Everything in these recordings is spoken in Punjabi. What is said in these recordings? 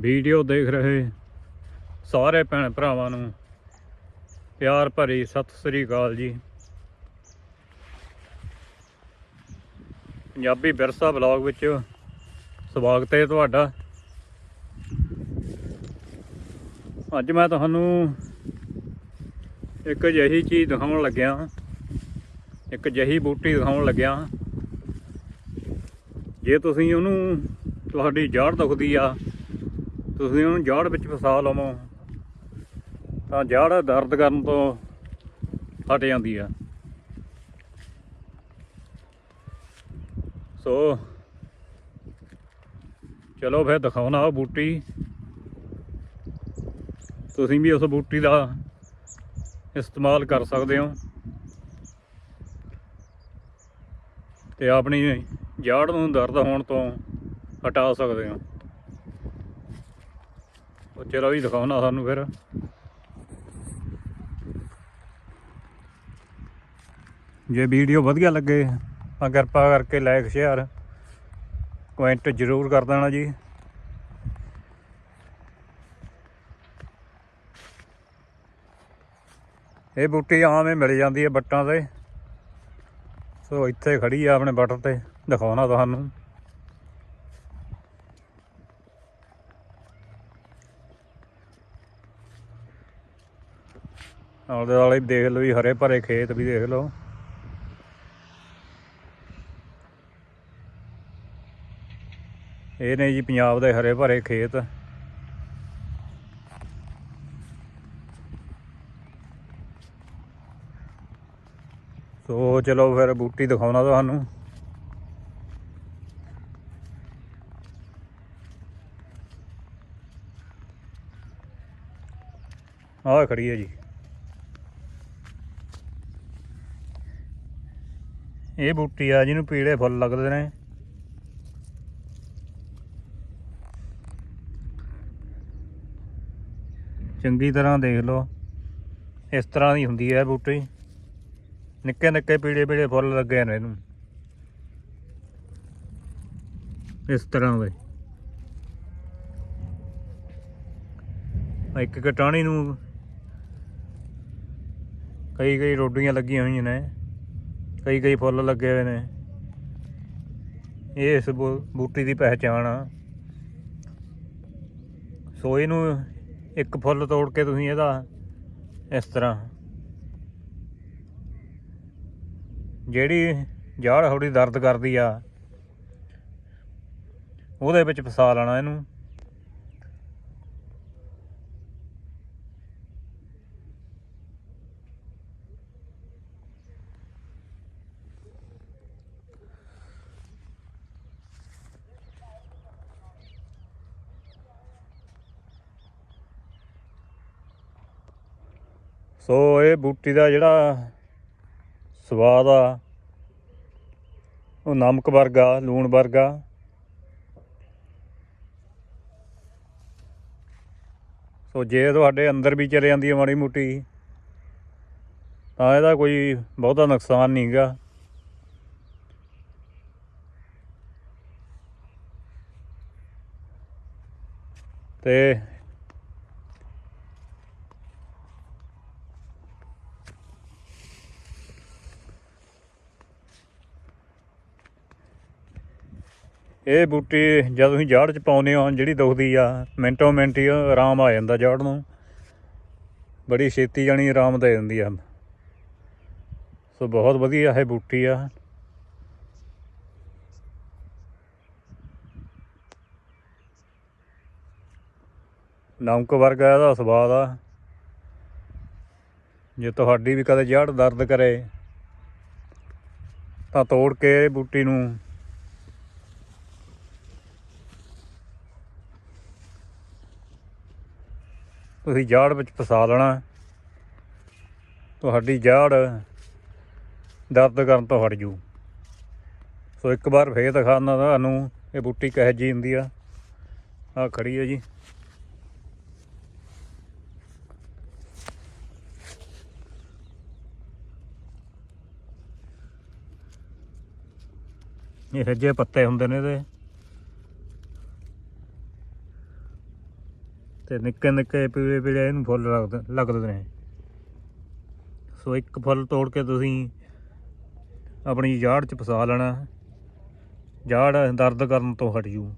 ਵੀਡੀਓ ਦੇਖ ਰਹੇ ਸਾਰੇ ਭੈਣ ਭਰਾਵਾਂ ਨੂੰ ਪਿਆਰ ਭਰੀ ਸਤਿ ਸ੍ਰੀ ਅਕਾਲ ਜੀ। ਪੰਜਾਬੀ ਵਿਰਸਾ ਬਲੌਗ ਵਿੱਚ ਸਵਾਗਤ ਹੈ ਤੁਹਾਡਾ। ਅੱਜ ਮੈਂ ਤੁਹਾਨੂੰ ਇੱਕ ਅਜਿਹੀ ਚੀਜ਼ ਦਿਖਾਉਣ ਲੱਗਿਆ, ਇੱਕ ਅਜਿਹੀ ਬੂਟੀ ਦਿਖਾਉਣ ਲੱਗਿਆ। ਜੇ ਤੁਸੀਂ ਉਹਨੂੰ ਤੁਹਾਡੀ ਜੜ ਦੁਖਦੀ ਆ ਤੁਸੀਂ ਉਹਨੂੰ ਜਾੜ ਵਿੱਚ ਫਸਾ ਲਵੋ, ਤਾਂ ਜੜ ਦਰਦ ਕਰਨ ਤੋਂ ਹਟ ਜਾਂਦੀ ਆ। ਸੋ ਚਲੋ ਫਿਰ ਦਿਖਾਉਣਾ ਉਹ ਬੂਟੀ। ਤੁਸੀਂ ਵੀ ਉਸ ਬੂਟੀ ਦਾ ਇਸਤੇਮਾਲ ਕਰ ਸਕਦੇ ਹੋ। ਤੇ ਆਪਣੀ ਜਾੜ ਨੂੰ ਦਰਦ ਹੋਣ ਤੋਂ ਹਟਾ ਸਕਦੇ ਹੋ। ਉਹ ਚਲੋ ਵੀ ਦਿਖਾਉਣਾ ਸਾਨੂੰ ਫਿਰ। ਜੇ ਵੀਡੀਓ ਵਧੀਆ ਲੱਗੇ ਤਾਂ ਕਿਰਪਾ ਕਰਕੇ ਲਾਈਕ ਸ਼ੇਅਰ ਕਮੈਂਟ ਜ਼ਰੂਰ ਕਰ ਦੇਣਾ ਜੀ। ਇਹ ਬੂਟੀ ਆਮ ਹੀ ਮਿਲ ਜਾਂਦੀ ਹੈ ਬੱਟਾਂ ਤੇ। ਸੋ ਇੱਥੇ ਖੜੀ ਆ ਆਪਣੇ ਬੱਟ ਤੇ ਦਿਖਾਉਣਾ ਤੁਹਾਨੂੰ। ਆਲੇ ਦੁਆਲੇ ਦੇਖ ਲਓ ਵੀ ਹਰੇ ਭਰੇ ਖੇਤ ਵੀ ਦੇਖ ਲਓ। ਇਹ ਨੇ ਜੀ ਪੰਜਾਬ ਦੇ ਹਰੇ ਭਰੇ ਖੇਤ। ਸੋ ਚਲੋ ਫਿਰ ਬੂਟੀ ਦਿਖਾਉਣਾ ਤੁਹਾਨੂੰ। ਆਹ ਖੜੀ ਹੈ ਜੀ। ਇਹ ਬੂਟੀ ਆ ਜਿਹਨੂੰ ਪੀਲੇ ਫੁੱਲ ਲੱਗਦੇ ਨੇ। ਚੰਗੀ ਤਰ੍ਹਾਂ ਦੇਖ ਲਓ। ਇਸ ਤਰ੍ਹਾਂ ਦੀ ਹੁੰਦੀ ਹੈ ਬੂਟੀ। ਨਿੱਕੇ ਨਿੱਕੇ ਪੀਲੇ ਪੀਲੇ ਫੁੱਲ ਲੱਗੇ ਨੇ ਇਹਨੂੰ। ਇਸ ਤਰ੍ਹਾਂ ਦੇ। ਇੱਕ ਕਟਾਣੀ ਨੂੰ ਕਈ ਕਈ ਰੋਡੀਆਂ ਲੱਗੀਆਂ ਹੋਈਆਂ ਨੇ। ਕਈ ਕਈ ਫੁੱਲ ਲੱਗੇ ਹੋਏ ਨੇ। ਇਹ ਇਸ ਬੂ- ਬੂਟੀ ਦੀ ਪਹਿਚਾਣ ਆ। ਸੋ ਇਹਨੂੰ ਇੱਕ ਫੁੱਲ ਤੋੜ ਕੇ ਤੁਸੀਂ ਇਹਦਾ ਇਸ ਤਰ੍ਹਾਂ। ਜਿਹੜੀ ਜਾੜ ਥੋੜੀ ਦਰਦ ਕਰਦੀ ਆ, ਉਹਦੇ ਵਿੱਚ ਫਸਾ ਲੈਣਾ ਇਹਨੂੰ। ਸੋ ਇਹ ਬੂਟੀ ਦਾ ਜਿਹੜਾ ਸਵਾਦ ਆ, ਉਹ ਨਮਕ ਵਰਗਾ, ਲੂਣ ਵਰਗਾ। ਸੋ ਜੇ ਤੁਹਾਡੇ ਅੰਦਰ ਵੀ ਚਲੇ ਜਾਂਦੀ ਹੈ ਮਾੜੀ ਮੋਟੀ, ਤਾਂ ਇਹਦਾ ਕੋਈ ਬਹੁਤਾ ਨੁਕਸਾਨ ਨਹੀਂਗਾ ਤੇ ਇਹ ਬੂਟੀ ਜਦ ਤੁਸੀਂ ਜੜ ਚ ਪਾਉਨੇ ਹੋ, ਜਿਹੜੀ ਦੁਖਦੀ ਆ, ਮਿੰਟੋ ਮਿੰਟ ਹੀ ਆਰਾਮ ਆ ਜਾਂਦਾ ਜੜ ਨੂੰ। ਬੜੀ ਛੇਤੀ ਜਾਣੀ ਆਰਾਮ ਦੇ ਦਿੰਦੀ ਆ। ਸੋ ਬਹੁਤ ਵਧੀਆ ਇਹ ਬੂਟੀ ਆ। ਨਮਕ ਵਰਗਾ ਇਹਦਾ ਸਵਾਦ ਆ। ਜੇ ਤੁਹਾਡੀ ਵੀ ਕਦੇ ਜੜ ਦਰਦ ਕਰੇ, ਤਾਂ ਤੋੜ ਕੇ ਇਹ ਬੂਟੀ ਨੂੰ ਤੁਸੀਂ ਜਾੜ ਵਿੱਚ ਫਸਾ ਲੈਣਾ। ਤੁਹਾਡੀ ਜਾੜ ਦਰਦ ਕਰਨ ਤੋਂ ਹਟ ਜੂ। ਸੋ ਇੱਕ ਵਾਰ ਫੇਰ ਦਿਖਾਉਣਾ ਤੁਹਾਨੂੰ, ਇਹ ਬੂਟੀ ਕਿਹੋ ਜਿਹੀ ਹੁੰਦੀ ਆ। ਆ ਖੜੀ ਹੈ ਜੀ। ਇਹ ਜਿਹੇ ਪੱਤੇ ਹੁੰਦੇ ਨੇ ਇਹਦੇ। ਤੇ ਨਿੱਕੇ ਨਿੱਕੇ ਪੀਲੇ ਪੀਲੇ ਇਹਨੂੰ ਫੁੱਲ ਲੱਗਦੇ ਲੱਗਦੇ ਨੇ ਸੋ ਇੱਕ ਫੁੱਲ ਤੋੜ ਕੇ ਤੁਸੀਂ ਆਪਣੀ ਜਾੜ 'ਚ ਫਸਾ ਲੈਣਾ। ਜਾੜ ਦਰਦ ਕਰਨ ਤੋਂ ਹਟ ਜੂ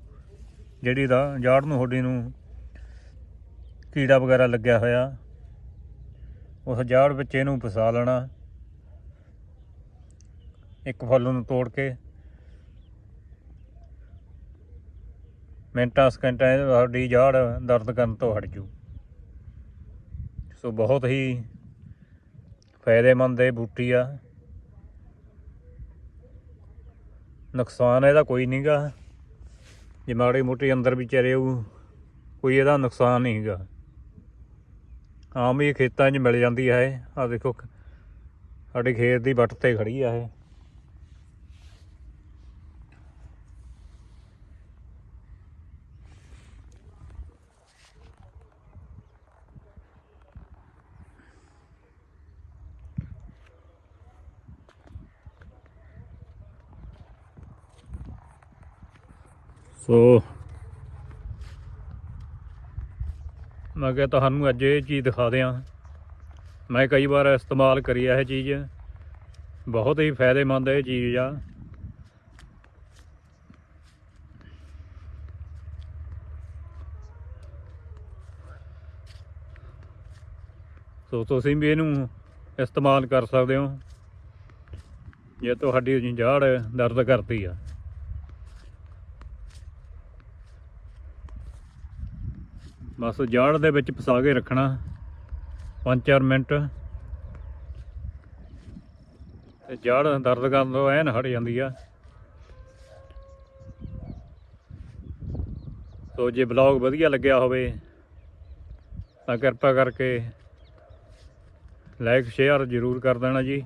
ਜਿਹੜੀ ਦਾ ਜਾੜ ਨੂੰ ਤੁਹਾਡੀ ਨੂੰ ਕੀੜਾ ਵਗੈਰਾ ਲੱਗਿਆ ਹੋਇਆ, ਉਸ ਜਾੜ ਵਿੱਚ ਇਹਨੂੰ ਫਸਾ ਲੈਣਾ। ਇੱਕ ਫੁੱਲ ਨੂੰ ਤੋੜ ਕੇ ਮਿੰਟਾਂ, ਸਕਿੰਟਾਂ ਇਹ ਤੁਹਾਡੀ ਜਾੜ ਦਰਦ ਕਰਨ ਤੋਂ ਹਟ ਜੂ। ਸੋ ਬਹੁਤ ਹੀ ਫਾਇਦੇਮੰਦ ਇਹ ਬੂਟੀ ਆ। ਨੁਕਸਾਨ ਇਹਦਾ ਕੋਈ ਨਹੀਂਗਾ ਜੇ ਮਾੜੀ ਮੋਟੀ ਅੰਦਰ ਵੀ ਚਰੇਊ ਕੋਈ ਇਹਦਾ ਨੁਕਸਾਨ ਨਹੀਂ ਹੈਗਾ ਆਮ ਹੀ ਖੇਤਾਂ 'ਚ ਮਿਲ ਜਾਂਦੀ ਹੈ ਆ ਦੇਖੋ, ਸਾਡੇ ਖੇਤ ਦੀ ਵੱਟ ਤੇ ਖੜੀ ਆ ਇਹ। ਸੋ ਮੈਂ ਕਿਹਾ ਤੁਹਾਨੂੰ ਅੱਜ ਇਹ ਚੀਜ਼ ਦਿਖਾ ਦਿਆਂ। ਮੈਂ ਕਈ ਵਾਰ ਇਸਤੇਮਾਲ ਕਰੀ ਆ ਇਹ ਚੀਜ਼। ਬਹੁਤ ਹੀ ਫਾਇਦੇਮੰਦ ਇਹ ਚੀਜ਼ ਆ। ਸੋ ਤੁਸੀਂ ਵੀ ਇਹਨੂੰ ਇਸਤੇਮਾਲ ਕਰ ਸਕਦੇ ਹੋ। ਜੇ ਤੁਹਾਡੀ ਜਾੜ ਦਰਦ ਕਰਦੀ ਆ। ਬਸ ਜਾੜ ਦੇ ਵਿੱਚ ਫਸਾ ਕੇ ਰੱਖਣਾ। 5-4 ਮਿੰਟ। ਤੇ ਜਾੜ ਦਰਦ ਕਰਨ ਤੋਂ ਐਨ ਹਟ ਜਾਂਦੀ ਆ। ਸੋ ਜੇ ਬਲੌਗ ਵਧੀਆ ਲੱਗਿਆ ਹੋਵੇ, ਤਾਂ ਕਿਰਪਾ ਕਰਕੇ ਲਾਈਕ, ਸ਼ੇਅਰ ਜ਼ਰੂਰ ਕਰ ਦੇਣਾ ਜੀ।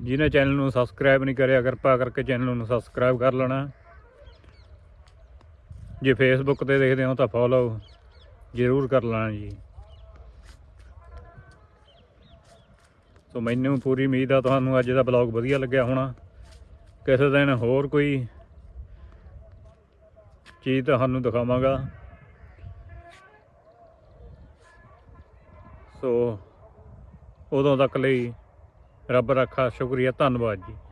ਜਿਹਨੇ ਚੈਨਲ ਨੂੰ ਸਬਸਕ੍ਰਾਈਬ ਨਹੀਂ ਕਰਿਆ, ਕਿਰਪਾ ਕਰਕੇ ਚੈਨਲ ਨੂੰ ਸਬਸਕ੍ਰਾਈਬ ਕਰ ਲੈਣਾ। ਜੇ ਫੇਸਬੁੱਕ ਤੇ ਦੇਖਦੇ ਹੋ ਤਾਂ ਫੋਲੋ ਜ਼ਰੂਰ ਕਰ ਲੈਣਾ ਜੀ। ਸੋ ਮੈਨੂੰ ਪੂਰੀ ਉਮੀਦ ਆ ਤੁਹਾਨੂੰ ਅੱਜ ਦਾ ਬਲੌਗ ਵਧੀਆ ਲੱਗਿਆ ਹੋਣਾ। ਕਿਸੇ ਦਿਨ ਹੋਰ ਕੋਈ ਚੀਜ਼ ਤੁਹਾਨੂੰ ਦਿਖਾਵਾਂਗਾ। ਸੋ ਉਦੋਂ ਤੱਕ ਲਈ ਰੱਬ ਰੱਖਾ, ਸ਼ੁਕਰੀਆ, ਧੰਨਵਾਦ ਜੀ।